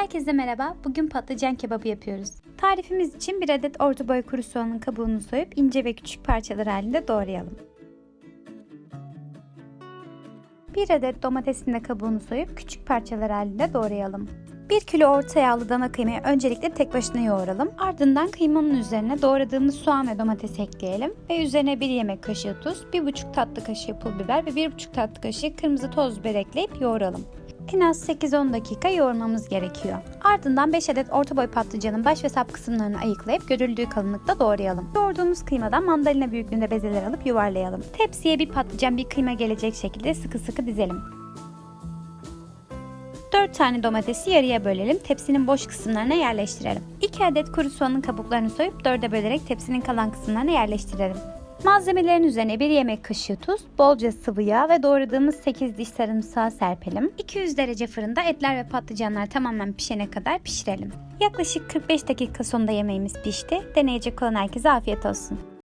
Herkese merhaba. Bugün patlıcan kebabı yapıyoruz. Tarifimiz için bir adet orta boy kuru soğanın kabuğunu soyup ince ve küçük parçalar halinde doğrayalım. Bir adet domatesin de kabuğunu soyup küçük parçalar halinde doğrayalım. 1 kilo orta yağlı dana kıymayı öncelikle tek başına yoğuralım. Ardından kıymanın üzerine doğradığımız soğan ve domates ekleyelim. Ve üzerine 1 yemek kaşığı tuz, 1,5 tatlı kaşığı pul biber ve 1,5 tatlı kaşığı kırmızı toz biber ekleyip yoğuralım. En az 8-10 dakika yoğurmamız gerekiyor. Ardından 5 adet orta boy patlıcanın baş ve sap kısımlarını ayıklayıp görüldüğü kalınlıkta doğrayalım. Yoğurduğumuz kıymadan mandalina büyüklüğünde bezeler alıp yuvarlayalım. Tepsiye bir patlıcan bir kıyma gelecek şekilde sıkı sıkı dizelim. 4 tane domatesi yarıya bölelim. Tepsinin boş kısımlarına yerleştirelim. 2 adet kuru soğanın kabuklarını soyup 4'e bölerek tepsinin kalan kısımlarına yerleştirelim. Malzemelerin üzerine 1 yemek kaşığı tuz, bolca sıvı yağ ve doğradığımız 8 diş sarımsağı serpelim. 200 derece fırında etler ve patlıcanlar tamamen pişene kadar pişirelim. Yaklaşık 45 dakika sonunda yemeğimiz pişti. Deneyecek olan herkese afiyet olsun.